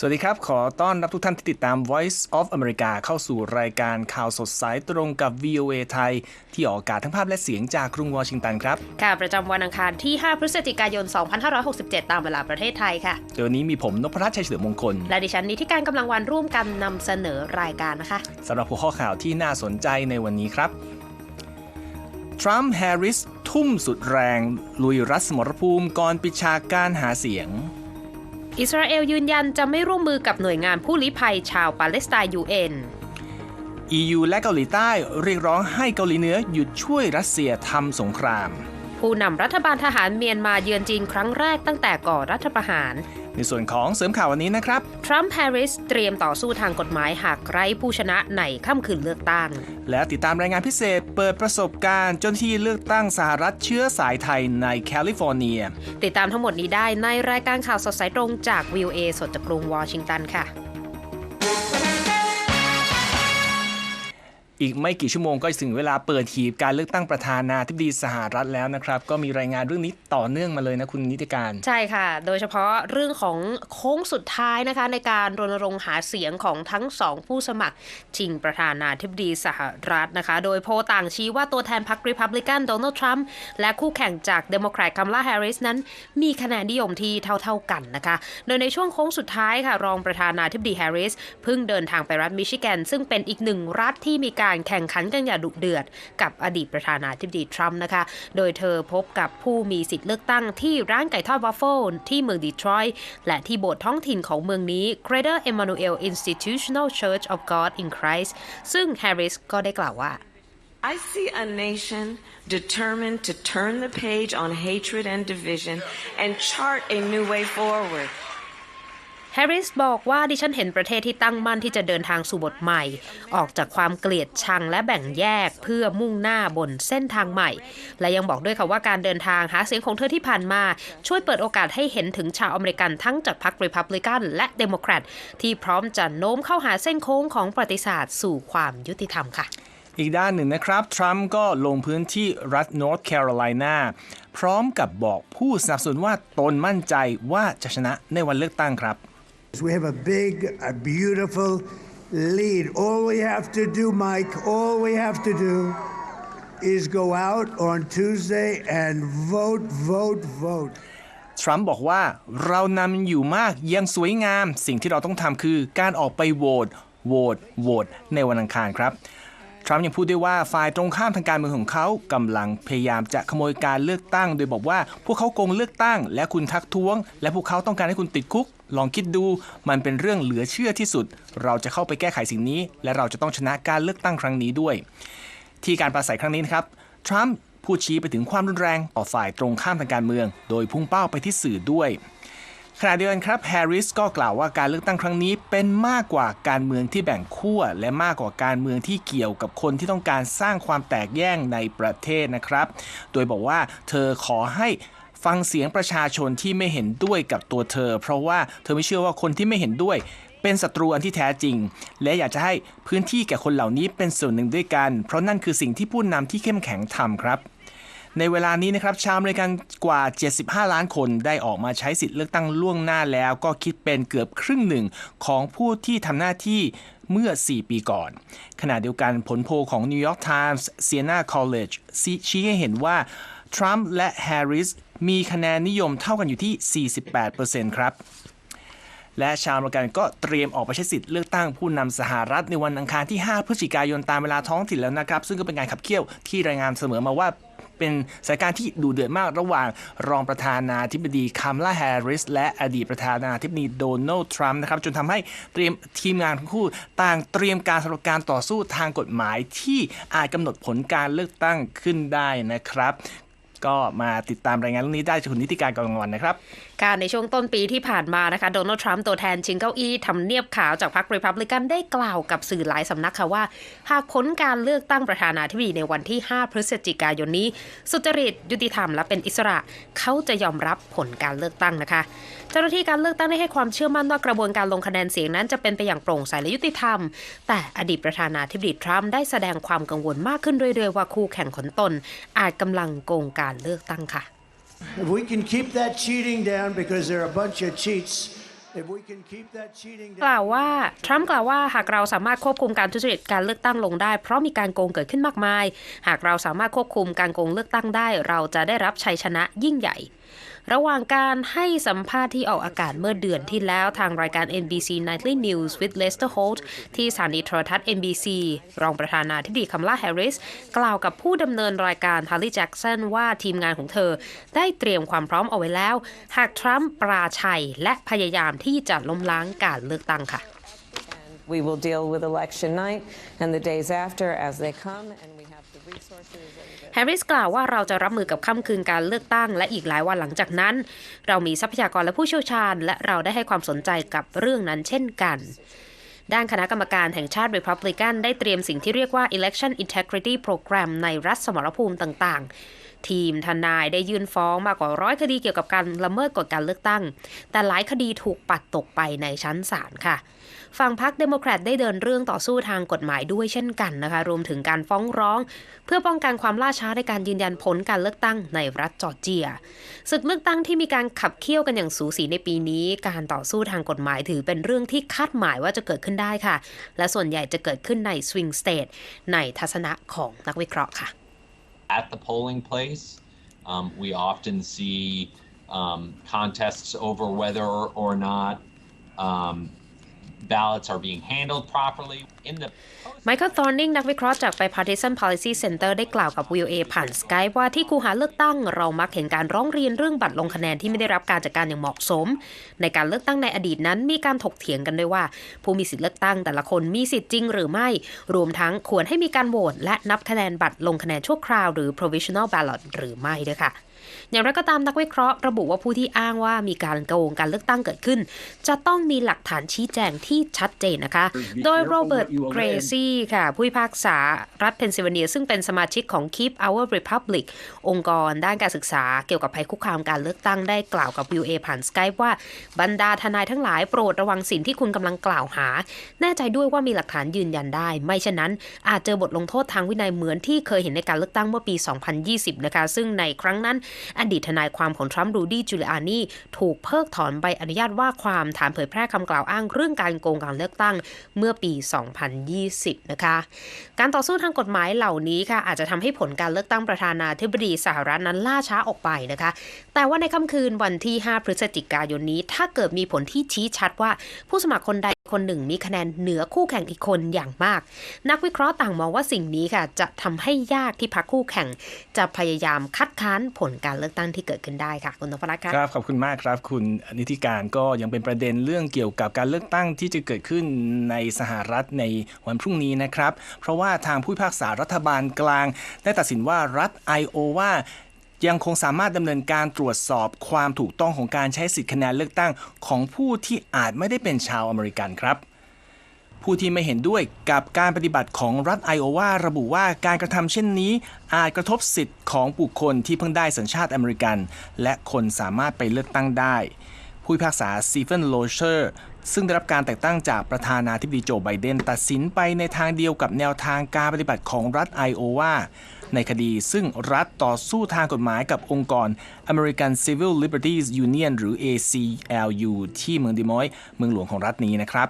สวัสดีครับ ขอต้อนรับทุกท่านที่ติดตาม Voice of America เข้าสู่รายการข่าวสดสายตรงกับ VOA ไทย ที่ออกอากาศทั้งภาพและเสียงจากกรุงวอชิงตันครับ ค่ะ ประจำวันอังคารที่ 5 พฤศจิกายน 2567 ตามเวลาประเทศไทยค่ะเดี๋ยววันนี้มีผมนพรัตน์ชัยเฉลิมมงคล และดิฉันนิติการกำลังวันร่วมกันนำเสนอรายการนะคะสำหรับหัวข้อข่าวที่น่าสนใจในวันนี้ครับทรัมป์แฮร์ริสทุ่มสุดแรง ลุยรัฐสมรภูมิก่อนปิดฉากการหาเสียง อิสราเอลยืนยันจะไม่ร่วมมือกับหน่วยงานผู้ลี้ภัยชาวปาเลสไตน์ UN EU และเกาหลีใต้เรียกร้องให้เกาหลีเหนือหยุดช่วยรัสเซียทำสงคราม ผู้นำรัฐบาลทหารเมียนมาเยือนจีนครั้งแรกตั้งแต่ก่อรัฐประหาร ในส่วนของเสริมข่าววันนี้นะครับ ทรัมป์แฮร์ริสเตรียมต่อสู้ทางกฎหมายหากไร้ผู้ชนะในค่ำคืนเลือกตั้ง และติดตามรายงานพิเศษเปิดประสบการณ์เจ้าหน้าที่เลือกตั้งสหรัฐเชื้อสายไทยในแคลิฟอร์เนีย ติดตามทั้งหมดนี้ได้ในรายการข่าวสดสายตรงจาก VOA สดจากกรุงวอชิงตันค่ะ อีกไม่กี่ชั่วโมงก็ถึงเวลาเปิดหีบการเลือกตั้งประธานาธิบดีสหรัฐแล้วนะครับ ก็มีรายงานเรื่องนี้ต่อเนื่องมาเลยนะคุณนิติการ ใช่ค่ะ โดยเฉพาะเรื่องของโค้งสุดท้ายนะคะ ในการรณรงค์หาเสียงของทั้งสองผู้สมัครชิงประธานาธิบดีสหรัฐนะคะ โดยโพลต่างชี้ว่าตัวแทนพรรคริพับลิกันโดนัลด์ทรัมป์และคู่แข่งจากเดโมแครตคัมลาแฮร์ริสนั้น มีคะแนนนิยมที่เท่า ๆกันนะคะ โดยในช่วงโค้งสุดท้ายค่ะรองประธานาธิบดีแฮร์ริสเพิ่งเดินทางไปรัฐมิชิแกนซึ่งเป็นอีกหนึ่งรัฐที่มีการการแข่งขันกันอย่างดุเดือด กับอดีตประธานาธิบดีทรัมป์นะคะ โดยเธอพบกับผู้มีสิทธิ์เลือกตั้งที่ร้านไก่ทอดวัฟเฟิลที่เมืองดีทรอยต์และที่โบสถ์ท้องถิ่นของเมืองนี้ Greater Emmanuel Institutional Church of God in Christ ซึ่งแฮร์ริสก็ได้กล่าวว่า I see a nation determined to turn the page on hatred and division and chart a new way forward. แฮร์ริสบอกว่าดิฉันเห็นประเทศที่ตั้งมั่นที่จะเดินทางสู่บทใหม่ ออกจากความเกลียดชังและแบ่งแยกเพื่อมุ่งหน้าบนเส้นทางใหม่ และยังบอกด้วยค่ะว่าการเดินทางหาเสียงของเธอที่ผ่านมา ช่วยเปิดโอกาสให้เห็นถึงชาวอเมริกันทั้งจากพรรครีพับลิกันและเดโมแครตที่พร้อมจะโน้มเข้าหาเส้นโค้งของประวัติศาสตร์สู่ความยุติธรรมค่ะอีกด้านหนึ่งนะครับ ทรัมป์ก็ลงพื้นที่รัฐนอร์ทแคโรไลนาพร้อมกับบอกผู้สนับสนุนว่าตนมั่นใจว่าจะชนะในวันเลือกตั้งครับ We have a big, a beautiful lead. All we have to do, Mike, all we have to do is go out on Tuesday and vote, vote, vote. ทรัมป์บอกว่าเรานำอยู่มากยังสวยงาม สิ่งที่เราต้องทำคือการออกไปโหวตโหวตโหวตในวันอังคารครับ ทรัมป์ยังพูดด้วยว่าฝ่ายตรงข้ามทางการเมืองของเขากำลังพยายามจะขโมยการเลือกตั้ง โดยบอกว่าพวกเขาโกงเลือกตั้ง และคุณทักท้วง และพวกเขาต้องการให้คุณติดคุก ลองคิดดูมันเป็นเรื่องเหลือเชื่อที่สุด เราจะเข้าไปแก้ไขสิ่งนี้ และเราจะต้องชนะการเลือกตั้งครั้งนี้ด้วย ที่การปราศัยครั้งนี้นะครับทรัมป์พูดชี้ไปถึงความรุนแรงต่อฝ่ายตรงข้ามทางการเมือง โดยพุ่งเป้าไปที่สื่อด้วยขณะเดียวกันครับแฮร์ริสก็กล่าวว่าการเลือกตั้งครั้งนี้เป็นมากกว่าการเมืองที่แบ่งขั้วและมากกว่าการเมืองที่เกี่ยวกับคนที่ต้องการสร้างความแตกแยกในประเทศนะครับ โดยบอกว่าเธอขอให้ ฟังเสียงประชาชนที่ไม่เห็นด้วยกับตัวเธอ เพราะว่าเธอไม่เชื่อว่าคนที่ไม่เห็นด้วย เป็นศัตรูอันที่แท้จริง และอยากจะให้พื้นที่แก่คนเหล่านี้เป็นส่วนหนึ่งด้วยกัน เพราะนั่นคือสิ่งที่ผู้นำที่เข้มแข็งทำครับในเวลานี้นะครับชาวอเมริกันกว่า 75 ล้านคนได้ออกมาใช้สิทธิ์เลือกตั้งล่วงหน้าแล้ว ก็คิดเป็นเกือบครึ่งหนึ่งของผู้ที่ทำหน้าที่เมื่อ 4 ปีก่อน ขณะเดียวกันผลโพลของ New York Times Siena College ชี้ให้เห็นว่า ทรัมป์และแฮร์ริส มีคะแนนนิยมเท่ากันอยู่ที่ 48%ครับ และชาวอเมริกันก็เตรียมออกไปใช้สิทธิ์เลือกตั้งผู้นำสหรัฐในวันอังคารที่ 5 พฤศจิกายนตามเวลาท้องถิ่นแล้วนะครับ ซึ่งก็เป็นการขับเคี่ยวที่รายงานเสมอมาว่าเป็นสถานการณ์ที่ดูเดือดมากระหว่างรองประธานาธิบดีคัมลาแฮร์ริส และอดีตประธานาธิบดีโดนัลด์ทรัมป์นะครับจนทำให้เตรียมทีมงานทั้งคู่ต่างเตรียมการสำหรับการต่อสู้ทางกฎหมายที่อาจกำหนดผลการเลือกตั้งขึ้นได้นะครับ ก็มาติดตามรายงานเรื่องนี้ได้จากคุณนิติการกองวันนะครับ การในช่วงต้นปีที่ผ่านมานะคะโดนัลด์ทรัมป์ตัวแทนชิงเก้าอี้ทำเนียบขาวจากพรรครีพับลิกันได้กล่าวกับสื่อหลายสำนักค่ะว่า หากผลการเลือกตั้งประธานาธิบดีในวันที่ 5 พฤศจิกายนนี้ สุจริตยุติธรรมและเป็นอิสระเขาจะยอมรับผลการเลือกตั้งนะคะ เจ้าหน้าที่การเลือกตั้งได้ให้ความเชื่อมั่นว่ากระบวนการลงคะแนนเสียงนั้นจะเป็นไปอย่างโปร่งใสและยุติธรรม แต่อดีตประธานาธิบดีทรัมป์ได้แสดงความกังวลมากขึ้นเรื่อยๆว่าคู่แข่งของตน อาจกำลังโกงการเลือกตั้งค่ะ If we can keep that cheating down, because there are a bunch of cheats If we can keep that cheating กล่าว down, ว่าทรัมป์กล่าวว่าหากเราสามารถควบคุมการทุจริตการเลือกตั้งลงได้ เพราะมีการโกงเกิดขึ้นมากมาย หากเราสามารถควบคุมการโกงเลือกตั้งได้ เราจะได้รับชัยชนะยิ่งใหญ่ ระหว่างการให้สัมภาษณ์ที่ออกอากาศเมื่อเดือนที่แล้วทางรายการ NBC Nightly News with Lester Holt ที่สถานีโทรทัศน์ NBC รองประธานาธิบดีคัมลาแฮร์ริส กล่าวกับผู้ดำเนินรายการฮาร์ลีแจ็กสันว่าทีมงานของเธอ ได้เตรียมความพร้อมเอาไว้แล้ว หากทรัมป์ปราชัย และพยายามที่จะล้มล้างการเลือกตั้งค่ะ We will deal with election night and the days after as they come, and แฮร์ริสกล่าวว่าเราจะรับมือกับค่ำคืนการเลือกตั้งและอีกหลายวันหลังจากนั้น เรามีทรัพยากรและผู้เชี่ยวชาญ และเราได้ให้ความสนใจกับเรื่องนั้นเช่นกันด้านคณะกรรมการแห่งชาติ Republican ได้เตรียมสิ่งที่เรียกว่า Election Integrity Program ในรัฐสมรภูมิต่างๆ ทีมทนายได้ยื่นฟ้องมากกว่าร้อยคดีเกี่ยวกับการละเมิดกฎการเลือกตั้ง แต่หลายคดีถูกปัดตกไปในชั้นศาลค่ะ ฝั่งพรรคเดโมแครตได้เดินเรื่องต่อสู้ทางกฎหมายด้วยเช่นกันนะคะรวมถึงการฟ้องร้อง เพื่อป้องกันความล่าช้าในการยืนยันผลการเลือกตั้งในรัฐจอร์เจียศึกเลือกตั้งที่มีการขับเคี่ยวกันอย่างสูสีในปีนี้ การต่อสู้ทางกฎหมายถือเป็นเรื่องที่คาดหมายว่าจะเกิดขึ้นได้ค่ะ และส่วนใหญ่จะเกิดขึ้นในสวิงสเตทในทัศนะของนักวิเคราะห์ค่ะ at the polling place. Um, we often see um, contests over whether or not um, ballots are being handled properly. In the ไมเคิลทอร์นิงนักวิเคราะห์จาก Bipartisan Policy Center ได้กล่าวกับ VOA ผ่านสกายว่าที่คูหาเลือกตั้งเรามักเห็นการร้องเรียนเรื่องบัตรลงคะแนนที่ไม่ได้รับการจัดการอย่างเหมาะสม ในการเลือกตั้งในอดีตนั้นมีการถกเถียงกันด้วยว่า ผู้มีสิทธิเลือกตั้งแต่ละคนมีสิทธิ์จริงหรือไม่ รวมทั้งควรให้มีการโหวตและนับคะแนนบัตรลงคะแนนชั่วคราวหรือ provisional ballot หรือไม่ด้วยค่ะ อย่างไรก็ตามนักวิเคราะห์ระบุว่าผู้ที่อ้างว่ามีการโกงการเลือกตั้งเกิดขึ้น จะต้องมีหลักฐานชี้แจงที่ชัดเจนนะคะ โดยโรเบิร์ตเกรซี่ค่ะ ผู้พิพากษารัฐเพนซิลเวเนีย ซึ่งเป็นสมาชิกของ Keep Our Republic องค์กรด้านการศึกษาเกี่ยวกับภัยคุกคามการเลือกตั้งได้กล่าวกับ VOA ผ่านสกายว่าบรรดาทนายทั้งหลายโปรดระวังสิ่งที่คุณกำลังกล่าวหา แน่ใจด้วยว่ามีหลักฐานยืนยันได้ ไม่เช่นนั้น อาจเจอบทลงโทษทางวินัยเหมือนที่เคยเห็นในการเลือกตั้งเมื่อปี 2020 นะคะ ซึ่งในครั้งนั้นอดีตทนายความของทรัมป์รูดี้จูเลียนีถูกเพิกถอนใบอนุญาตว่าความฐานเผยแพร่คำกล่าวอ้างเรื่องการโกงการเลือกตั้งเมื่อปี 2020 นะคะ การต่อสู้ทางกฎหมายเหล่านี้ค่ะอาจจะทำให้ผลการเลือกตั้งประธานาธิบดีสหรัฐนั้นล่าช้าออกไปนะคะ แต่ว่าในค่ำคืนวันที่ 5 พฤศจิกายนนี้ ถ้าเกิดมีผลที่ชี้ชัดว่าผู้สมัครคนใด คนหนึ่งมีคะแนนเหนือคู่แข่งอีกคนอย่างมาก นักวิเคราะห์ต่างมองว่าสิ่งนี้ค่ะ จะทำให้ยากที่พรรคคู่แข่ง จะพยายามคัดค้านผลการเลือกตั้งที่เกิดขึ้นได้ค่ะ คุณนพรัตน์ค่ะครับ ขอบคุณมากครับ คุณนิติการก็ยังเป็นประเด็นเรื่องเกี่ยวกับการเลือกตั้งที่จะเกิดขึ้นในสหรัฐในวันพรุ่งนี้นะครับ เพราะว่าทางผู้พิพากษารัฐบาลกลาง ได้ตัดสินว่ารัฐไอโอวา ยังคงสามารถดำเนินการตรวจสอบความถูกต้องของการใช้สิทธิคะแนนเลือกตั้ง ของผู้ที่อาจไม่ได้เป็นชาวอเมริกันครับ ผู้ที่ไม่เห็นด้วยกับการปฏิบัติของรัฐไอโอวาระบุว่าการกระทำเช่นนี้ อาจกระทบสิทธิ์ของบุคคลที่เพิ่งได้สัญชาติอเมริกัน และคนสามารถไปเลือกตั้งได้ผู้พิพากษาสตีเฟนโลเชอร์ซึ่งได้รับการแต่งตั้งจากประธานาธิบดีโจไบเดน ตัดสินไปในทางเดียวกับแนวทางการปฏิบัติของรัฐไอโอวา ในคดีซึ่งรัฐต่อสู้ทางกฎหมายกับองค์กร American Civil Liberties Union หรือ ACLU ที่เมืองดิมอย เมืองหลวงของรัฐนี้นะครับ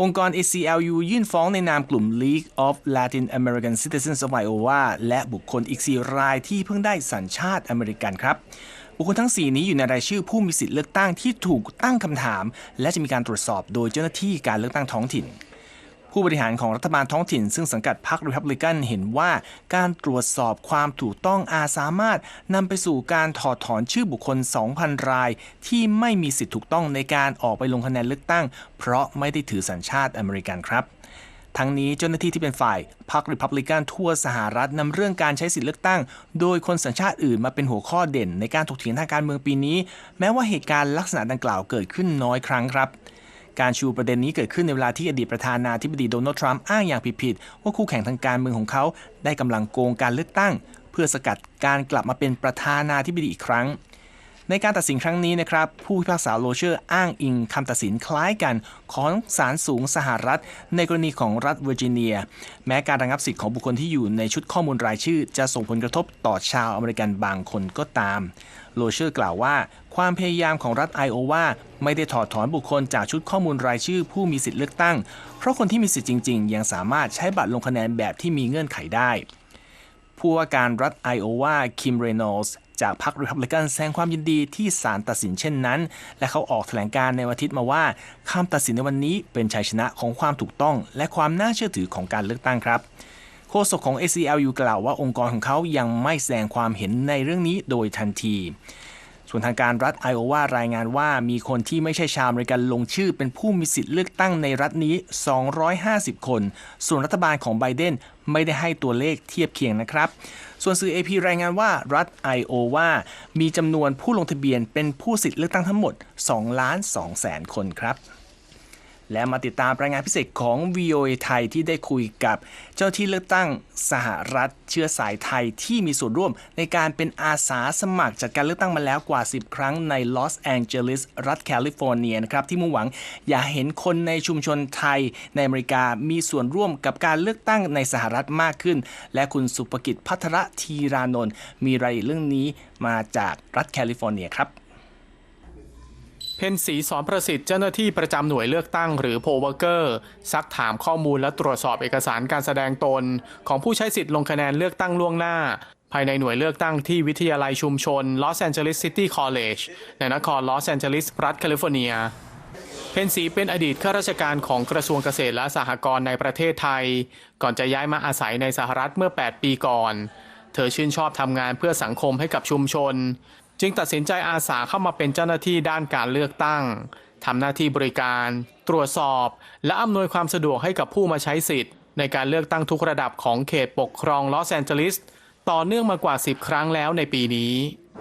องค์กร ACLU ยื่นฟ้องในนามกลุ่ม League of Latin American Citizens of Iowa และบุคคลอีก 4 รายที่เพิ่งได้สัญชาติอเมริกันครับ บุคคลทั้ง 4 นี้อยู่ในรายชื่อผู้มีสิทธิเลือกตั้งที่ถูกตั้งคำถาม และจะมีการตรวจสอบโดยเจ้าหน้าที่การเลือกตั้งท้องถิ่น ผู้บริหารของรัฐบาลท้องถิ่น ซึ่งสังกัดพรรครีพับลิกันเห็นว่า การตรวจสอบความถูกต้องอาจสามารถนำไปสู่การถอดถอนชื่อบุคคล 2,000 ราย ที่ไม่มีสิทธิถูกต้องในการออกไปลงคะแนนเลือกตั้ง เพราะไม่ได้ถือสัญชาติอเมริกันครับทั้งนี้เจ้าหน้าที่ที่เป็นฝ่ายพรรครีพับลิกันทั่วสหรัฐนำเรื่องการใช้สิทธิเลือกตั้ง โดยคนสัญชาติอื่นมาเป็นหัวข้อเด่นในการถกเถียงทางการเมืองปีนี้ แม้ว่าเหตุการณ์ลักษณะดังกล่าวเกิดขึ้นน้อยครั้งครับ การชูประเด็นนี้เกิดขึ้นในเวลาที่อดีตประธานาธิบดีโดนัลด์ทรัมป์อ้างอย่างผิดๆว่าคู่แข่งทางการเมืองของเขา ได้กำลังโกงการเลือกตั้ง เพื่อสกัดการกลับมาเป็นประธานาธิบดีอีกครั้งในในการตัดสินครั้งนี้นะครับ ผู้พิพากษาโรเชอร์อ้างอิงคำตัดสินคล้ายกันของศาลสูงสหรัฐ ในกรณีของรัฐเวอร์จิเนีย แม้การระงับสิทธิ์ของบุคคลที่อยู่ในชุดข้อมูลรายชื่อ จะส่งผลกระทบต่อชาวอเมริกันบางคนก็ตาม โรเชอร์กล่าวว่า ความพยายามของรัฐไอโอวาไม่ได้ถอดถอนบุคคลจากชุดข้อมูลรายชื่อผู้มีสิทธิ์เลือกตั้ง เพราะคนที่มีสิทธิ์จริง ๆ ยังสามารถใช้บัตรลงคะแนนแบบที่มีเงื่อนไขได้ ผู้ว่าการรัฐไอโอวาคิมเรโนลส์จากพรรครีพับลิกันแสดงความยินดีที่ศาลตัดสินเช่นนั้น และเขาออกแถลงการณ์ในวันอาทิตย์มาว่าคำตัดสินในวันนี้เป็นชัยชนะของความถูกต้อง และความน่าเชื่อถือของการเลือกตั้งครับ โฆษกของ ACLU กล่าวว่าองค์กรของเขายังไม่แสดงความเห็นในเรื่องนี้โดยทันที ส่วนทางการรัฐไอโอวารายงานว่ามีคนที่ไม่ใช่ชาวอเมริกันลงชื่อเป็นผู้มีสิทธิ์เลือกตั้งในรัฐนี้ 250 คน ส่วนรัฐบาลของไบเดนไม่ได้ให้ตัวเลขเทียบเคียงนะครับ ส่วนสื่อ AP รายงานว่ารัฐไอโอวามีจำนวนผู้ลงทะเบียนเป็นผู้สิทธิ์เลือกตั้งทั้งหมด2ล้าน2แสนคนครับ และมาติดตามรายงานพิเศษของ VOA ไทยที่ได้คุยกับเจ้าที่เลือกตั้งสหรัฐเชื้อสายไทยที่มีส่วนร่วม ในการเป็นอาสาสมัครจัดการเลือกตั้งมาแล้วกว่า 10 ครั้งในลอสแองเจลิสรัฐแคลิฟอร์เนียนะครับที่มุ่งหวังอย่าเห็นคนในชุมชนไทยในอเมริกามีส่วนร่วมกับการเลือกตั้งในสหรัฐมากขึ้น และคุณสุภกิจพัทรธีรานนท์มีรายละเอียดเรื่องนี้มาจากรัฐแคลิฟอร์เนียครับ เพนสีสอนประสิทธิ์เจ้าหน้าที่ประจำหน่วยเลือกตั้งหรือโพเวอร์เกอร์ซักถามข้อมูลและตรวจสอบเอกสารการแสดงตน ของผู้ใช้สิทธิ์ลงคะแนนเลือกตั้งล่วงหน้า ภายในหน่วยเลือกตั้งที่วิทยาลัยชุมชนลอสแอนเจลิสซิตี้คอลเลจในนครลอสแอนเจลิสรัฐแคลิฟอร์เนียเพนสีเป็นอดีตข้าราชการของกระทรวงเกษตรและสหกรณ์ในประเทศไทย ก่อนจะย้ายมาอาศัยในสหรัฐเมื่อ 8 ปีก่อน เธอชื่นชอบทำงานเพื่อสังคมให้กับชุมชน จึงตัดสินใจอาสาเข้ามาเป็นเจ้าหน้าที่ด้านการเลือกตั้งทำหน้าที่บริการ ตรวจสอบ และอำนวยความสะดวกให้กับผู้มาใช้สิทธิ์ ในการเลือกตั้งทุกระดับของเขตปกครองลอสแอนเจลิสต่อเนื่องมากว่า 10 ครั้งแล้วในปีนี้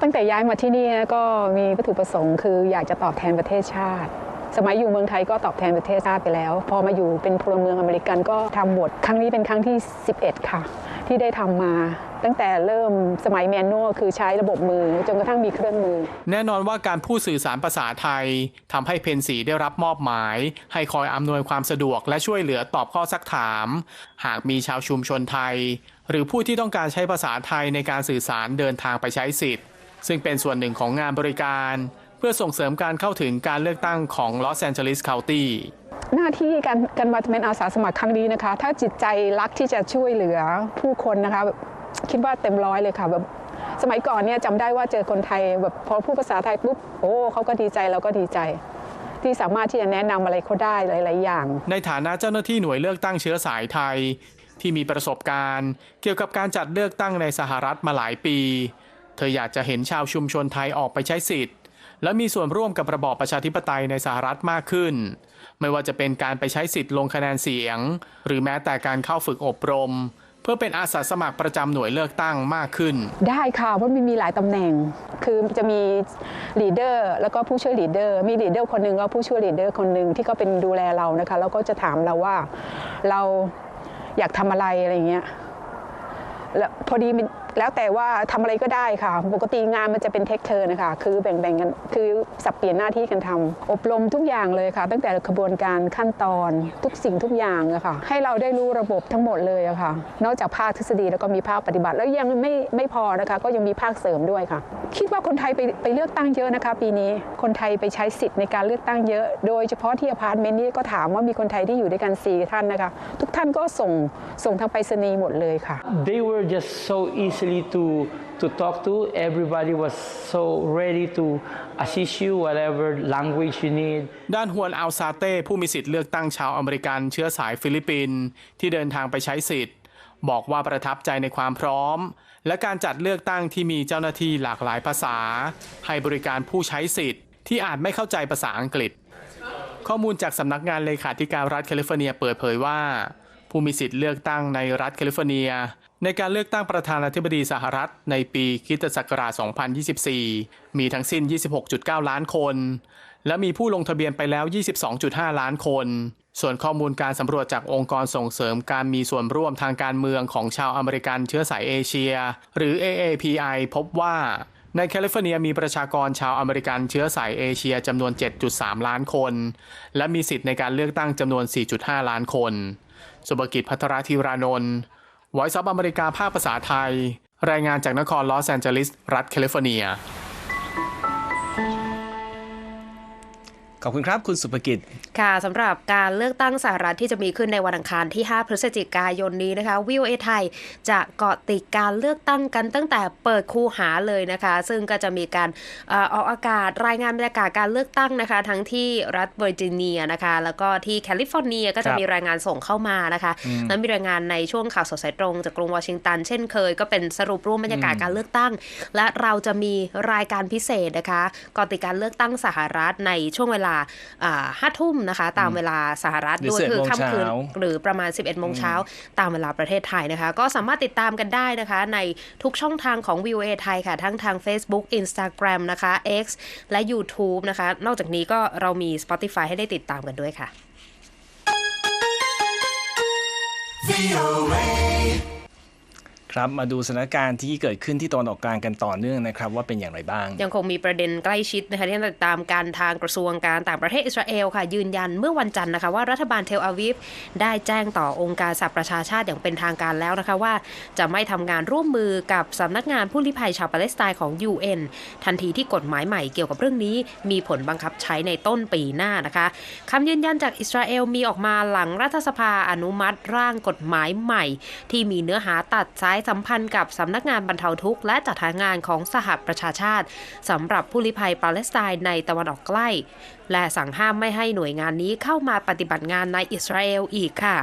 ตั้งแต่ย้ายมาที่นี่ก็มีวัตถุประสงค์คืออยากจะตอบแทนประเทศชาติ สมัยอยู่เมืองไทยก็ตอบแทนประเทศชาติไปแล้ว พอมาอยู่เป็นพลเมืองอเมริกันก็ทำบทครั้งนี้เป็นครั้งที่ 11 ค่ะ ที่ได้ทำมา ตั้งแต่เริ่มสมัยแมนนวลคือใช้ระบบมือจนกระทั่งมีเครื่องมือ แน่นอนว่าการพูดสื่อสารภาษาไทยทำให้เพนสีได้รับมอบหมาย ให้คอยอำนวยความสะดวกและช่วยเหลือตอบข้อซักถาม หากมีชาวชุมชนไทย หรือผู้ที่ต้องการใช้ภาษาไทยในการสื่อสารเดินทางไปใช้สิทธิ์ ซึ่งเป็นส่วนหนึ่งของงานบริการ พื่อส่งเสริมการเข้าถึงการเลือกตั้งของลอสแอนเจลิสเคานตี้หน้าที่การการมาเป็นอาสาสมัครครั้งนี้นะคะ ถ้าจิตใจรักที่จะช่วยเหลือผู้คนนะคะแบบคิดว่าเต็มร้อยเลยค่ะแบบสมัยก่อนเนี่ยจำได้ว่าเจอคนไทยแบบพอพูดภาษาไทยปุ๊บโอ้เขาก็ดีใจเราก็ดีใจ ที่สามารถที่จะแนะนำอะไรเขาได้หลาย ๆ อย่าง ในฐานะเจ้าหน้าที่หน่วยเลือกตั้งเชื้อสายไทย ที่มีประสบการณ์ เกี่ยวกับการจัดเลือกตั้งในสหรัฐมาหลายปี เธออยากจะเห็นชาวชุมชนไทยออกไปใช้สิทธิ์ และมีส่วนร่วมกับระบอบประชาธิปไตยในสหรัฐมากขึ้น ไม่ว่าจะเป็นการไปใช้สิทธิ์ลงคะแนนเสียง หรือแม้แต่การเข้าฝึกอบรม เพื่อเป็นอาสาสมัครประจำหน่วยเลือกตั้งมากขึ้น ได้ค่ะเพราะมันมีหลายตำแหน่ง คือจะมีลีดเดอร์แล้วก็ผู้ช่วยลีดเดอร์มีลีดเดอร์คนหนึ่งก็ผู้ช่วยลีดเดอร์คนหนึ่งที่เขาเป็นดูแลเรานะคะแล้วก็จะถามเราว่าเราอยากทำอะไรอะไรเงี้ยแล้วพอดีมัน แล้วแต่ว่าทำอะไรก็ได้ค่ะ ปกติงานมันจะเป็นเทคเทอร์นะคะ คือแบ่งๆกัน คือสับเปลี่ยนหน้าที่กันทำอบรมทุกอย่างเลยค่ะ ตั้งแต่กระบวนการขั้นตอนทุกสิ่งทุกอย่างอะค่ะ ให้เราได้รู้ระบบทั้งหมดเลยอะค่ะ นอกจากภาคทฤษฎีแล้วก็มีภาคปฏิบัติ แล้วยังไม่ไม่พอนะคะ ก็ยังมีภาคเสริมด้วยค่ะ คิดว่าคนไทยไปไปเลือกตั้งเยอะนะคะ ปีนี้คนไทยไปใช้สิทธิ์ในการเลือกตั้งเยอะ โดยเฉพาะที่อพาร์ตเมนต์นี้ก็ถามว่ามีคนไทยที่อยู่ด้วยกันสี่ท่านนะคะ ทุกท่านก็ส่งส่งทางไปรษณีย์หมดเลยค่ะ they were just so easily to to talk to. Everybody was so ready to assist you, whatever language you need. ด้านฮวนอัลซาเต้ผู้มีสิทธิ์เลือกตั้งชาวอเมริกันเชื้อสายฟิลิปปินส์ที่เดินทางไปใช้สิทธิ์ บอกว่าประทับใจในความพร้อม และการจัดเลือกตั้งที่มีเจ้าหน้าที่หลากหลายภาษา ให้บริการผู้ใช้สิทธิ์ ที่อาจไม่เข้าใจภาษาอังกฤษ ข้อมูลจากสำนักงานเลขาธิการรัฐแคลิฟอร์เนียเปิดเผยว่า ผู้มีสิทธิ์เลือกตั้งในรัฐแคลิฟอร์เนีย ในการเลือกตั้งประธานาธิบดีสหรัฐในปีคิตศักราช 2024 มีทั้งสิ้น 26.9 ล้านคน และมีผู้ลงทะเบียนไปแล้ว 22.5 ล้านคน ส่วนข้อมูลการสำรวจจากองค์กรส่งเสริมการมีส่วนร่วมทางการเมืองของชาวอเมริกันเชื้อสายเอเชีย หรือ AAPI พบว่าในแคลิฟอร์เนียมีประชากรชาวอเมริกันเชื้อสายเอเชียจำนวน 7.3 ล้านคน และมีสิทธิ์ในการเลือกตั้งจำนวน 4.5 ล้านคน สุภกิจพัทรธีรานนท์ ไวซ์ซับอเมริกาภาคภาษาไทย รายงานจากนครลอสแอนเจลิส รัฐแคลิฟอร์เนีย ขอบคุณครับคุณสุภกิจ ค่ะสำหรับการเลือกตั้งสหรัฐที่จะมีขึ้นในวันอังคารที่ 5 พฤศจิกายนนี้นะคะวิวเอไทยจะเกาะติดการเลือกตั้งกันตั้งแต่เปิดคูหาเลยนะคะ ซึ่งก็จะมีการเออออกอากาศรายงานบรรยากาศการเลือกตั้งนะคะ ทั้งที่รัฐเวอร์จิเนียนะคะ แล้วก็ที่แคลิฟอร์เนียก็จะครับมีรายงานส่งเข้ามานะคะแล้วมีรายงานในช่วงข่าวสดสายตรงจากกรุงวอชิงตันเช่นเคย ก็เป็นสรุปรวมบรรยากาศการเลือกตั้ง และเราจะมีรายการพิเศษนะคะเกาะติดการเลือกตั้งสหรัฐในช่วงเวลาอ่าห้าทุ่มนะคะ ตามเวลาสหรัฐหรือด้วย11คือค่ำคืนโมงเช้าหรือประมาณ 11โมงเช้าตามเวลาประเทศไทยนะคะ ก็สามารถติดตามกันได้นะคะ ในทุกช่องทางของ VOA ไทยค่ะ ทั้งทาง Facebook Instagram นะคะ X และ YouTube นะคะ นอกจากนี้ก็เรามี Spotify ให้ได้ติดตามกันด้วยค่ะ ครับมาดูสถานการณ์ที่เกิดขึ้นที่ตะวันออกกลางกันต่อเนื่องนะครับ ว่าเป็นอย่างไรบ้าง ยังคงมีประเด็นใกล้ชิดนะคะที่ติดตามการทางกระทรวงการต่างประเทศอิสราเอลค่ะ ยืนยันเมื่อวันจันทร์นะคะว่ารัฐบาลเทลอาวิฟได้แจ้งต่อองค์การสหประชาชาติอย่างเป็นทางการแล้วนะคะว่า จะไม่ทำงานร่วมมือกับสำนักงานผู้ลี้ภัยชาวปาเลสไตน์ของ UN ทันทีที่กฎหมายใหม่เกี่ยวกับเรื่องนี้ มีผลบังคับใช้ในต้นปีหน้านะคะคำยืนยันจากอิสราเอลมีออกมาหลังรัฐสภาอนุมัติร่างกฎหมายใหม่ ที่มีเนื้อหาตัดสายสัมพันธ์กับสำนักงานบรรเทาทุกข์และจัดหางานของสหประชาชาติสำหรับผู้ลี้ภัยปาเลสไตน์ในตะวันออกใกล้ และสั่งห้ามไม่ให้หน่วยงานนี้เข้ามาปฏิบัติงานในอิสราเอลอีกค่ะ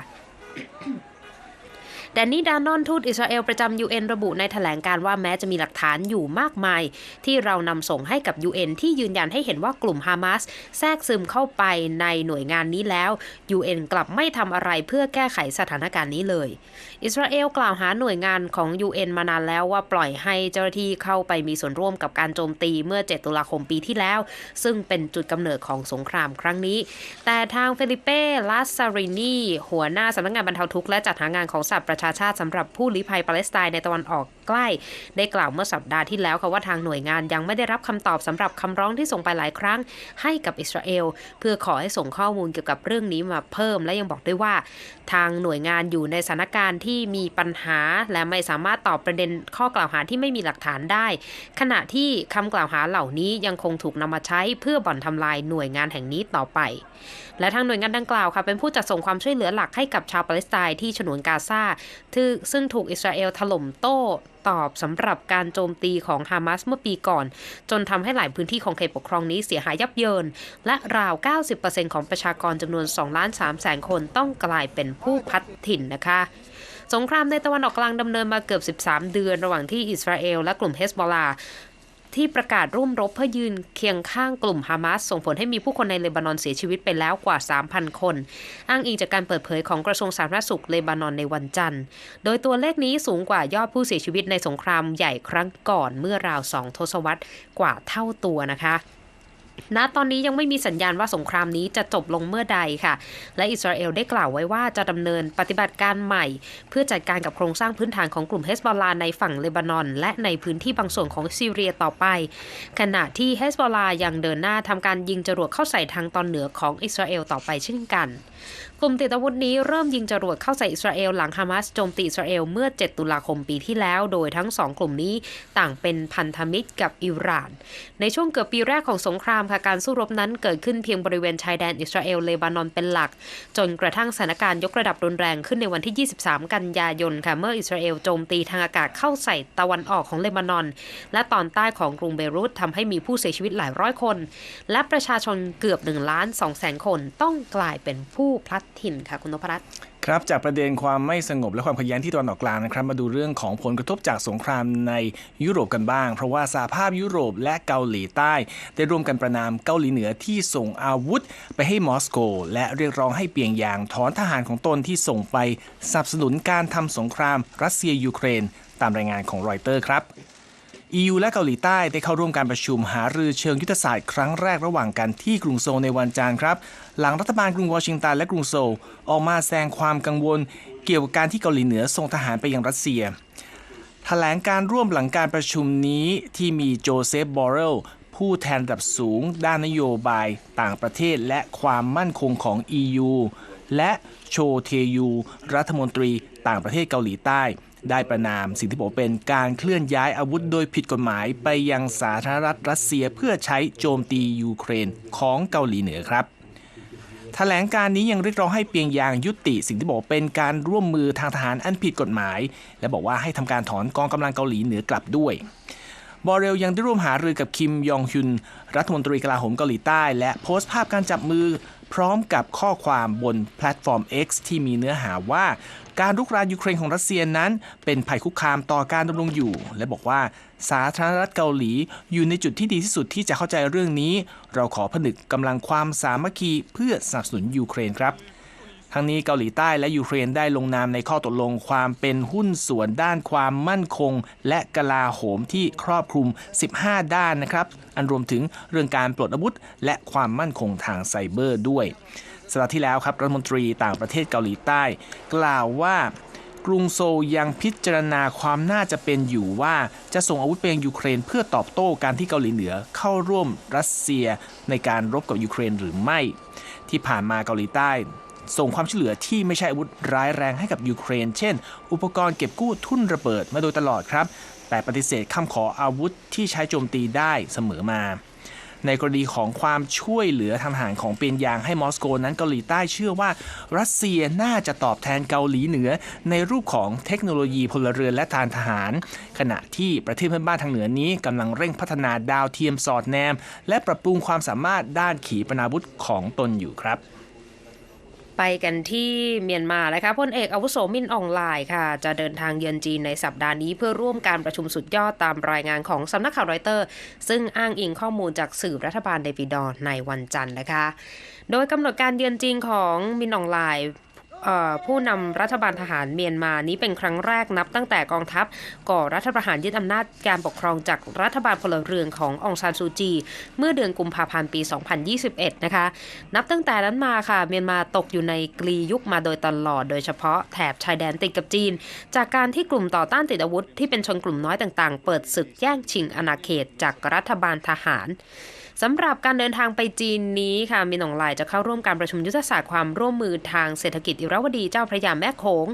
แดนนี่ดานอนทูตอิสราเอลประจำ UN ระบุในแถลงการว่าแม้จะมีหลักฐานอยู่มากมาย ที่เรานำส่งให้กับ UN ที่ยืนยันให้เห็นว่ากลุ่มฮามาสแทรกซึมเข้าไปในหน่วยงานนี้แล้ว UN กลับไม่ทำอะไรเพื่อแก้ไขสถานการณ์นี้เลย อิสราเอลกล่าวหาหน่วยงานของ UN มานานแล้วว่าปล่อยให้เจ้าหน้าที่เข้าไปมีส่วนร่วมกับการโจมตีเมื่อ 7 ตุลาคมปีที่แล้ว ซึ่งเป็นจุดกำเนิดของสงครามครั้งนี้ แต่ทางเฟลิเป้ลาซารินีหัวหน้าสำนักงานบรรเทาทุกข์และจัดหางานของสหประชาชาติสำหรับผู้ลี้ภัยปาเลสไตน์ในตะวันออก ใกล้ ได้กล่าวเมื่อสัปดาห์ที่แล้วค่ะว่าทางหน่วยงานยังไม่ได้รับคำตอบสำหรับคำร้องที่ส่งไปหลายครั้ง ให้กับอิสราเอล เพื่อขอให้ส่งข้อมูลเกี่ยวกับเรื่องนี้มาเพิ่ม และยังบอกด้วยว่า ทางหน่วยงานอยู่ในสถานการณ์ที่มีปัญหา และไม่สามารถตอบประเด็นข้อกล่าวหาที่ไม่มีหลักฐานได้ ขณะที่คำกล่าวหาเหล่านี้ยังคงถูกนำมาใช้เพื่อบ่อนทำลายหน่วยงานแห่งนี้ต่อไป และทางหน่วยงานดังกล่าวค่ะเป็นผู้จัดส่งความช่วยเหลือหลักให้กับชาวปาเลสไตน์ที่ฉนวนกาซาซึ่งถูกอิสราเอลถล่มโต้ตอบสำหรับการโจมตีของฮามาสเมื่อปีก่อน จนทำให้หลายพื้นที่ของเขตปกครองนี้เสียหายยับเยิน และราว 90%ของประชากรจำนวน2ล้าน3แสนคนต้องกลายเป็นผู้พัดถิ่นนะคะสงครามในตะวันออกกลางดำเนินมาเกือบ 13 เดือน ระหว่างที่อิสราเอลและกลุ่มเฮสบอลา ที่ประกาศร่วมรบเพื่อยืนเคียงข้างกลุ่มฮามาสส่งผลให้มีผู้คนในเลบานอนเสียชีวิตไปแล้วกว่า 3,000 คน อ้างอิงจากการเปิดเผยของกระทรวงสาธารณสุขเลบานอนในวันจันทร์ โดยตัวเลขนี้สูงกว่ายอดผู้เสียชีวิตในสงครามใหญ่ครั้งก่อนเมื่อราวสองทศวรรษกว่าเท่าตัวนะคะ ณตอนนี้ยังไม่มีสัญญาณว่าสงครามนี้จะจบลงเมื่อใดค่ะ และอิสราเอลได้กล่าวไว้ว่าจะดำเนินปฏิบัติการใหม่ เพื่อจัดการกับโครงสร้างพื้นฐานของกลุ่มเฮสบอลลาในฝั่งเลบานอน และในพื้นที่บางส่วนของซีเรียต่อไป ขณะที่เฮสบอลลายังเดินหน้าทำการยิงจรวดเข้าใส่ทางตอนเหนือของอิสราเอลต่อไปเช่นกันกลุ่มติดอาวุธนี้เริ่มยิงจรวดเข้าใส่อิสราเอลหลังฮามาสโจมตีอิสราเอลเมื่อ 7 ตุลาคมปีที่แล้ว โดยทั้งสองกลุ่มนี้ต่างเป็นพันธมิตรกับอิหร่าน ในช่วงเกือบปีแรกของสงครามค่ะการสู้รบนั้นเกิดขึ้นเพียงบริเวณชายแดนอิสราเอลเลบานอนเป็นหลัก จนกระทั่งสถานการณ์ยกระดับรุนแรงขึ้นในวันที่ 23 กันยายนค่ะเมื่ออิสราเอลโจมตีทางอากาศเข้าใส่ตะวันออกของเลบานอน และตอนใต้ของกรุงเบรุตทำให้มีผู้เสียชีวิตหลายร้อยคน และประชาชนเกือบ1ล้าน2แสนคนต้องกลายเป็นผู้พลัดถิ่นค่ะคุณนพรัตน์ ครับจากประเด็นความไม่สงบและความขัดแย้งที่ตะวันออกกลางนะครับ มาดูเรื่องของผลกระทบจากสงครามในยุโรปกันบ้าง เพราะว่าสหภาพยุโรปและเกาหลีใต้ ได้ร่วมกันประนามเกาหลีเหนือที่ส่งอาวุธ ไปให้มอสโก และเรียกร้องให้เปียงยางถอนทหารของตนที่ส่งไปสนับสนุนการทำสงครามรัสเซียยูเครน ตามรายงานของรอยเตอร์ครับ EU และเกาหลีใต้ได้เข้าร่วมการประชุมหารือเชิงยุทธศาสตร์ครั้งแรกระหว่างกันที่กรุงโซลในวันจันทร์ครับ หลังรัฐบาลกรุงวอชิงตันและกรุงโซลออกมาแสดงความกังวล เกี่ยวกับการที่เกาหลีเหนือส่งทหารไปยังรัสเซีย แถลงการร่วมหลังการประชุมนี้ที่มีโจเซฟบอเรลผู้แทนระดับสูง ด้านนโยบายต่างประเทศและความมั่นคงของ EU และโชเทยู รัฐมนตรีต่างประเทศเกาหลีใต้ ได้ประนามสิ่งที่บอกเป็นการเคลื่อนย้ายอาวุธโดยผิดกฎหมายไปยังสาธารณรัฐรัสเซียเพื่อใช้โจมตียูเครนของเกาหลีเหนือครับแถลงการนี้ยังเรียกร้องให้เปียงยางยุติ สิ่งที่บอกเป็นการร่วมมือทางทหารอันผิดกฎหมาย และบอกว่าให้ทำการถอนกองกำลังเกาหลีเหนือกลับด้วย บอเรลยังได้ร่วมหารือกับคิมยองฮุนรัฐมนตรีกลาโหมเกาหลีใต้ และโพสต์ภาพการจับมือพร้อมกับข้อความบนแพลตฟอร์ม X ที่มีเนื้อหาว่า การรุกรานยูเครนของรัสเซียนั้น เป็นภัยคุกคามต่อการดำรงอยู่ และบอกว่าสาธารณรัฐเกาหลีอยู่ในจุดที่ดีที่สุดที่จะเข้าใจเรื่องนี้ เราขอผนึกกำลังความสามัคคีเพื่อสนับสนุนยูเครนครับทั้งนี้เกาหลีใต้และยูเครนได้ลงนามในข้อตกลงความเป็นหุ้นส่วนด้านความมั่นคง และกลาโหมที่ครอบคลุม 15 ด้านนะครับ อันรวมถึงเรื่องการปลดอาวุธ และความมั่นคงทางไซเบอร์ด้วย สัปดาห์ที่แล้วครับรัฐมนตรีต่างประเทศเกาหลีใต้ กล่าวว่ากรุงโซลยังพิจารณาความน่าจะเป็นอยู่ว่าจะส่งอาวุธไปยังยูเครนเพื่อตอบโต้การที่เกาหลีเหนือเข้าร่วมรัสเซียในการรบกับยูเครนหรือไม่ ที่ผ่านมาเกาหลีใต้ ส่งความช่วยเหลือที่ไม่ใช่อาวุธร้ายแรงให้กับยูเครน เช่น อุปกรณ์เก็บกู้ทุ่นระเบิดมาโดยตลอดครับ แต่ปฏิเสธคำขออาวุธที่ใช้โจมตีได้เสมอมา ในกรณีของความช่วยเหลือทางทหารของเปียนยางให้มอสโกนั้นเกาหลีใต้เชื่อว่า รัสเซียน่าจะตอบแทนเกาหลีเหนือ ในรูปของเทคโนโลยีพลเรือนและทางทหาร ขณะที่ประเทศเพื่อนบ้านทางเหนือนี้กำลังเร่งพัฒนาดาวเทียมสอดแนม และปรับปรุงความสามารถด้านขีปนาวุธของตนอยู่ครับ ไปกันที่เมียนมาเลยค่ะพลเอกอาวุโสมินอองไลน์ค่ะ จะเดินทางเยือนจีนในสัปดาห์นี้เพื่อร่วมการประชุมสุดยอดตามรายงานของสำนักข่าวรอยเตอร์ ซึ่งอ้างอิงข้อมูลจากสื่อรัฐบาลเดปิดอร์ในวันจันทร์นะคะ โดยกำหนดการเยือนจีนของมินอองไลน์ ผู้นำรัฐบาลทหารเมียนมานี้เป็นครั้งแรกนับตั้งแต่กองทัพก่อรัฐประหารยึดอำนาจการปกครองจากรัฐบาลพลเรือนขององซานซูจี เมื่อเดือนกุมภาพันธ์ปี 2021 นะคะ นับตั้งแต่นั้นมาค่ะ เมียนมาตกอยู่ในกลียุคมาโดยตลอด โดยเฉพาะแถบชายแดนติดกับจีน จากการที่กลุ่มต่อต้านติดอาวุธที่เป็นชนกลุ่มน้อยต่างๆ เปิดศึกแย่งชิงอาณาเขตจากรัฐบาลทหาร สำหรับการเดินทางไปจีนนี้ค่ะมินองไลน์จะเข้าร่วมการประชุมยุทธศาสตร์ความร่วมมือทางเศรษฐกิจอิราวดีเจ้าพระยาแม่โขง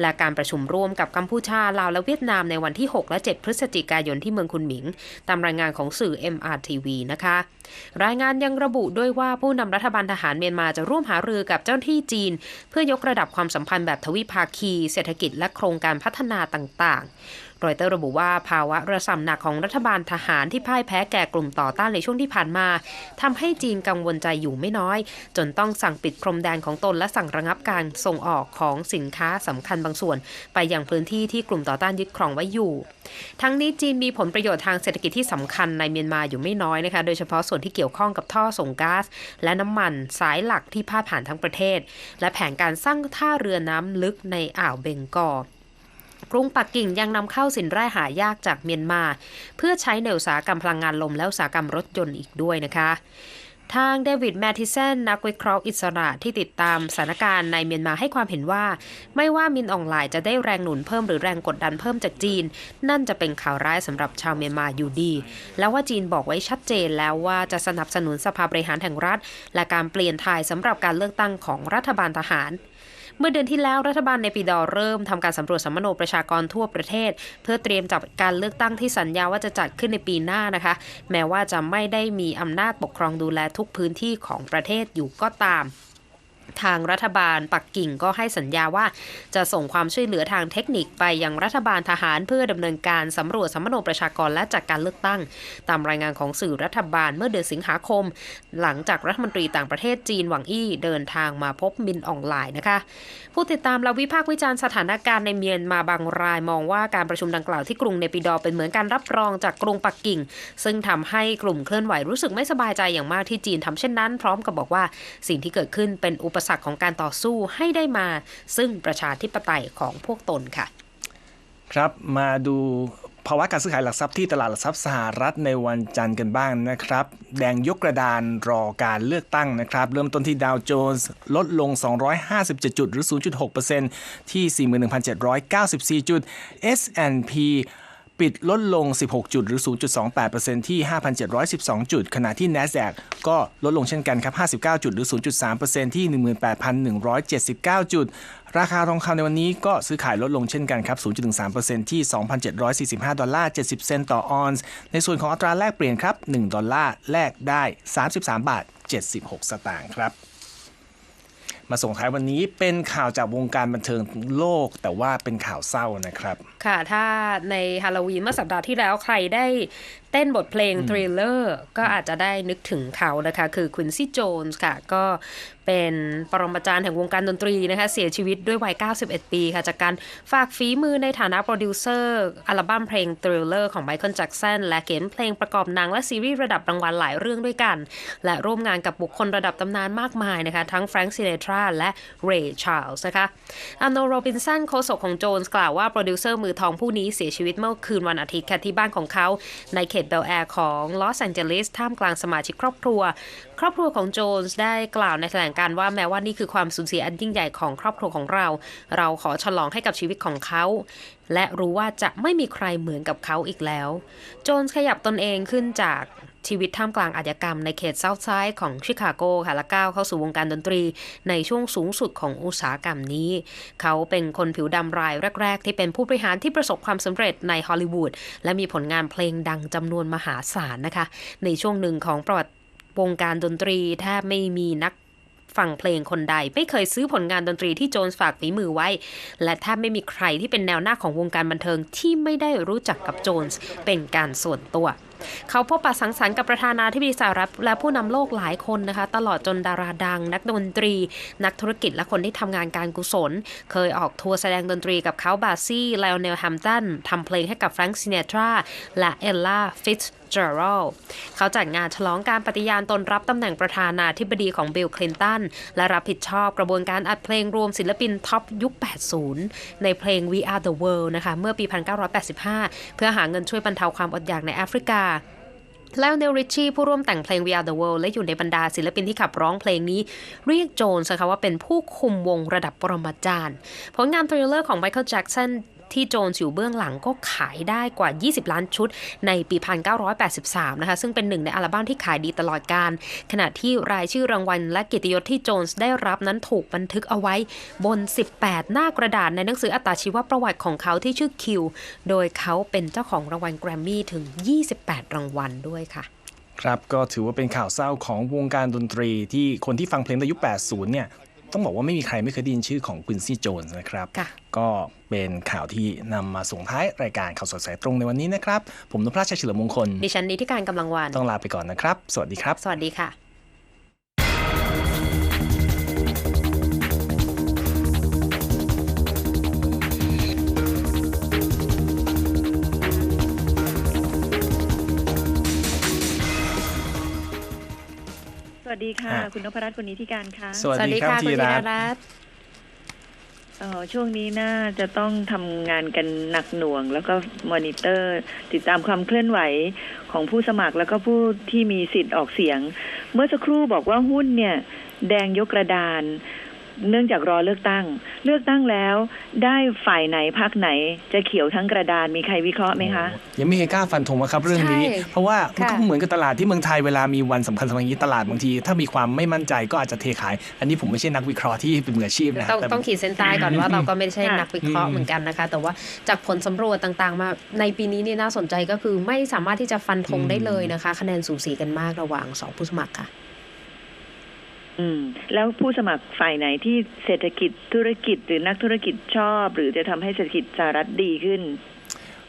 และการประชุมร่วมกับกัมพูชา ลาว และเวียดนามในวันที่ 6 และ 7 พฤศจิกายนที่เมืองคุนหมิง ตามรายงานของสื่อ MRTV นะคะ รายงานยังระบุด้วยว่าผู้นำรัฐบาลทหารเมียนมาจะร่วมหารือกับเจ้าหน้าที่จีน เพื่อยกระดับความสัมพันธ์แบบทวิภาคี เศรษฐกิจและโครงการพัฒนาต่างๆ รอยเตอร์ระบุว่าภาวะระส่ำหนักของรัฐบาลทหารที่พ่ายแพ้แก่กลุ่มต่อต้านในช่วงที่ผ่านมาทำให้จีนกังวลใจอยู่ไม่น้อย จนต้องสั่งปิดพรมแดนของตนและสั่งระงับการส่งออกของสินค้าสำคัญบางส่วน ไปยังพื้นที่ที่กลุ่มต่อต้านยึดครองไว้อยู่ ทั้งนี้จีนมีผลประโยชน์ทางเศรษฐกิจที่สำคัญในเมียนมาอยู่ไม่น้อยนะคะ โดยเฉพาะส่วนที่เกี่ยวข้องกับท่อส่งก๊าซและน้ำมันสายหลักที่พาดผ่านทั้งประเทศ และแผนการสร้างท่าเรือน้ำลึกในอ่าวเบงกอล กรุงปักกิ่งยังนำเข้าสินแร่หายากจากเมียนมา เพื่อใช้ในอุตสาหกรรมพลังงานลมและอุตสาหกรรมรถยนต์อีกด้วยนะคะทางเดวิดแมทิเซนนักวิเคราะห์อิสระที่ติดตามสถานการณ์ในเมียนมาให้ความเห็นว่า ไม่ว่ามินอองไลน์จะได้แรงหนุนเพิ่มหรือแรงกดดันเพิ่มจากจีน นั่นจะเป็นข่าวร้ายสำหรับชาวเมียนมาอยู่ดี แล้วว่าจีนบอกไว้ชัดเจนแล้วว่าจะสนับสนุนสภาบริหารแห่งรัฐ และการเปลี่ยนถ่ายสำหรับการเลือกตั้งของรัฐบาลทหาร เมื่อเดือนที่แล้วรัฐบาลในปีดอรเริ่มทำการสำรวจสัมมโนประชากรทั่วประเทศ เพื่อเตรียมจับการเลือกตั้งที่สัญญาว่าจะจัดขึ้นในปีหน้านะคะ แม้ว่าจะไม่ได้มีอำนาจปกครองดูแลทุกพื้นที่ของประเทศอยู่ก็ตาม ทางรัฐบาลปักกิ่งก็ให้สัญญาว่า จะส่งความช่วยเหลือทางเทคนิคไปยังรัฐบาลทหารเพื่อดำเนินการสำรวจสัมมโนประชากรและจัดการเลือกตั้ง ตามรายงานของสื่อรัฐบาลเมื่อเดือนสิงหาคม หลังจากรัฐมนตรีต่างประเทศจีนหวังอี้เดินทางมาพบมินออนไลน์นะคะ ผู้ติดตามและวิพากษ์วิจารณ์สถานการณ์ในเมียนมาบางรายมองว่าการประชุมดังกล่าวที่กรุงเนปิดอเป็นเหมือนการรับรองจากกรุงปักกิ่ง ซึ่งทำให้กลุ่มเคลื่อนไหวรู้สึกไม่สบายใจอย่างมากที่จีนทำเช่นนั้น พร้อมกับบอกว่าสิ่งที่เกิดขึ้นเป็นอุปสรรคของการต่อสู้ให้ได้มา ซึ่งประชาธิปไตยของพวกตนค่ะ ครับมาดูภาวะการซื้อขายหลักทรัพย์ที่ตลาดหลักทรัพย์สหรัฐในวันจันทร์กันบ้างนะครับ แดงยกกระดานรอการเลือกตั้งนะครับ เริ่มต้นที่ดาวโจนส์ลดลง 257 จุดหรือ 0.6%ที่ 41,794 จุด S&P ปิดลดลง 16 จุดหรือ 0.28%ที่ 5,712 จุด ขณะที่ NASDAQ ก็ลดลงเช่นกันครับ 59 จุดหรือ 0.3%ที่ 18,179 จุด ราคาทองคำในวันนี้ก็ซื้อขายลดลงเช่นกันครับ 0.13%ที่ 2,745 ดอลลาร์ 70 เซนต์ต่อออนซ์ ในส่วนของอัตราแลกเปลี่ยนครับ 1 ดอลลาร์แลกได้ 33 บาท 76 สตางค์ครับ มาส่งท้ายวันนี้เป็นข่าวจากวงการบันเทิงโลก แต่ว่าเป็นข่าวเศร้านะครับ ค่ะ ถ้าในฮาโลวีนเมื่อสัปดาห์ที่แล้วใครได้เต้นบทเพลง Thriller ก็อาจจะได้นึกถึงเขานะคะ คือควินซี่โจนส์ค่ะ ก็เป็นปรมาจารย์แห่งวงการดนตรีนะคะ เสียชีวิตด้วยวัย 91 ปีค่ะ จากการฝากฝีมือในฐานะโปรดิวเซอร์ อัลบั้มเพลง Thriller ของไมเคิลแจ็กสันและเขียนเพลงประกอบหนังและซีรีส์ระดับรางวัลหลายเรื่องด้วยกัน และร่วมงานกับบุคคลระดับตำนานมากมายนะคะ ทั้งแฟรงค์ซิเนตราและเรย์ชาร์ลส์นะคะอันโนโรบินสันโฆษกของโจนส์กล่าวว่าโปรดิวเซอร์มือทองผู้นี้เสียชีวิตเมื่อคืนวันอาทิตย์ค่ะที่บ้านของเขา ในเขตเบลแอร์ของลอสแอนเจลิสท่ามกลางสมาชิกครอบครัว ครอบครัวของโจนส์ได้กล่าวในแถลงการณ์ว่าแม้ว่านี่คือความสูญเสียอันยิ่งใหญ่ของครอบครัวของเรา เราขอฉลองให้กับชีวิตของเขาและรู้ว่าจะไม่มีใครเหมือนกับเขาอีกแล้ว โจนส์ขยับตนเองขึ้นจาก ชีวิตท่ามกลางอาชญากรรมในเขตเซาท์ไซด์ของชิคาโกค่ะและก้าวเข้าสู่วงการดนตรีในช่วงสูงสุดของอุตสาหกรรมนี้ เขาเป็นคนผิวดำรายแรก ๆ ที่เป็นผู้บริหารที่ประสบความสำเร็จในฮอลลีวูดและมีผลงานเพลงดังจำนวนมหาศาลนะคะ ในช่วงหนึ่งของประวัติวงการดนตรีแทบไม่มีนักฟังเพลงคนใดไม่เคยซื้อผลงานดนตรีที่โจนส์ฝากฝีมือไว้ และแทบไม่มีใครที่เป็นแนวหน้าของวงการบันเทิงที่ไม่ได้รู้จักกับโจนส์เป็นการส่วนตัว เขาพบปะสังสรรค์กับประธานาธิบดีสหรัฐและผู้นำโลกหลายคนนะคะ ตลอดจนดาราดัง นักดนตรี นักธุรกิจและคนที่ทำงานการกุศล เคยออกทัวร์แสดงดนตรีกับเขาบาซี่ไลออนเนลแฮมตันทำเพลงให้กับแฟรงค์ซินเนตราและเอลล่าฟิต เจอรัลเขาจัดงานฉลองการปฏิญาณตนรับตำแหน่งประธานาธิบดีของบิลคลินตัน และรับผิดชอบกระบวนการอัดเพลงรวมศิลปินท็อปยุค 80 ในเพลง We Are the World นะคะ เมื่อปี 1985 เพื่อหาเงินช่วยบรรเทาความอดอยากในแอฟริกาแล้วเนลริชชี่ผู้ร่วมแต่งเพลง We Are the World และอยู่ในบรรดาศิลปินที่ขับร้องเพลงนี้ เรียกโจนส์นะคะว่าเป็นผู้คุมวงระดับปรมาจารย์ ผลงาน Thriller ของ Michael Jackson ที่โจนส์อยู่เบื้องหลังก็ขายได้กว่า 20 ล้านชุดในปี 1983 นะคะ ซึ่งเป็นหนึ่งในอัลบั้มที่ขายดีตลอดการ ขณะที่รายชื่อรางวัลและเกียรติยศที่โจนส์ได้รับนั้นถูกบันทึกเอาไว้บน 18 หน้ากระดาษในหนังสืออัตชีวประวัติของเขาที่ชื่อคิว โดยเขาเป็นเจ้าของรางวัลแกรมมี่ถึง 28 รางวัลด้วยค่ะครับก็ถือว่าเป็นข่าวเศร้าของวงการดนตรีที่คนที่ฟังเพลงในยุค 80 เนี่ย ต้องบอกว่าไม่มีใครไม่เคยได้ยินชื่อของ Quincy Jones นะครับค่ะก็เป็นข่าวที่นำมาส่งท้ายรายการข่าวสดสายตรงในวันนี้นะครับ ผมนพราชชัยเฉลิมมงคล ดิฉันนิติการกำลังวันต้องลาไปก่อนนะครับ สวัสดีครับ สวัสดีค่ะ วัสดีค่ะฮะคุณนพรัตน์คุณนิติการค่ะสวัสดีครับคุณธีธีรัรตน์รัตน์เอ่อช่วงนี้น่าจะต้องทำงานกันหนักหน่วง แล้วก็มอนิเตอร์ ติดตามความเคลื่อนไหวของผู้สมัครแล้วก็ผู้ที่มีสิทธิ์ออกเสียง เมื่อสักครู่บอกว่าหุ้นเนี่ย แดงยกกระดาน เนื่องจากรอเลือกตั้ง เลือกตั้งแล้ว ได้ฝ่ายไหนพักไหน จะเขียวทั้งกระดานมีใครวิเคราะห์ไหมคะ ยังไม่มีใครกล้าฟันธงนะครับเรื่องนี้ใช่เพราะว่ามันก็ค่ะเหมือนกับตลาดที่เมืองไทยเวลามีวันสำคัญสำคัญอย่างนี้ตลาดบางที ถ้ามีความไม่มั่นใจก็อาจจะเทขาย อันนี้ผมไม่ใช่นักวิเคราะห์ที่เป็นมืออาชีพนะต้องแต่ต้องขีดเส้นใต้ก่อนว่าเราก็ไม่ใช่ค่ะนักวิเคราะห์เหมือนกันนะคะ แต่ว่าจากผลสำรวจต่างๆ มาในปีนี้นี่น่าสนใจก็คือไม่สามารถที่จะฟันธงได้เลยนะคะ คะแนนสูสีกันมากระหว่างสองผู้สมัครค่ะ อืมแล้วผู้สมัครฝ่ายไหนที่เศรษฐกิจธุรกิจหรือนักธุรกิจชอบ หรือจะทำให้เศรษฐกิจสหรัฐดีขึ้น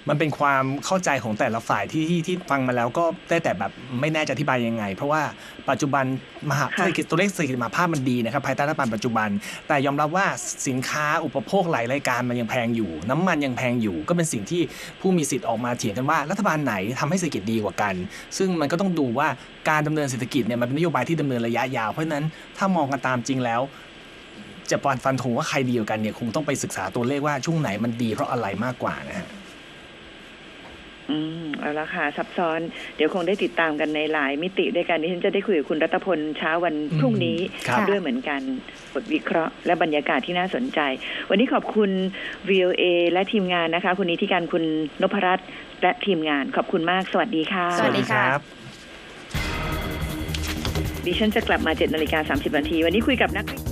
มันเป็นความเข้าใจของแต่ละฝ่ายที่ที่ที่ฟังมาแล้วก็ได้แต่แบบไม่แน่จะอธิบายยังไง เพราะว่าปัจจุบันมหาค่ะเศรษฐกิจตัวเลขเศรษฐกิจมหาภาพมันดีนะครับภายใต้รัฐบาลปัจจุบัน แต่ยอมรับว่าสินค้าอุปโภคหลายรายการมันยังแพงอยู่ น้ำมันยังแพงอยู่ ก็เป็นสิ่งที่ผู้มีสิทธิ์ออกมาเถียงกันว่ารัฐบาลไหนทำให้เศรษฐกิจดีกว่ากัน ซึ่งมันก็ต้องดูว่าการดำเนินเศรษฐกิจเนี่ยมันเป็นนโยบายที่ดำเนินระยะยาวเพราะฉะนั้นถ้ามองกันตามจริงแล้วจะปอนฟันธงว่าใครดีกว่ากันเนี่ยคงต้องไปศึกษาตัวเลขว่าช่วงไหนมันดีเพราะอะไรมากกว่านะฮะ ออืมเอาละค่ะ ซับซ้อนเดี๋ยวคงได้ติดตามกันในหลายมิติด้วยกันดิฉันจะได้คุยกับคุณรัตพลเช้าวันพรุ่งนี้ครับ ด้วยเหมือนกันบทวิเคราะห์และบรรยากาศที่น่าสนใจ วันนี้ขอบคุณ VOA และทีมงานนะคะ คุณนิติการคุณนพรัตน์และทีมงานขอบคุณมากสวัสดีค่ะ สวัสดี ค่ะ ดิฉันจะกลับมา7นาฬิกา30นาทีวันนี้คุยกับนักวิ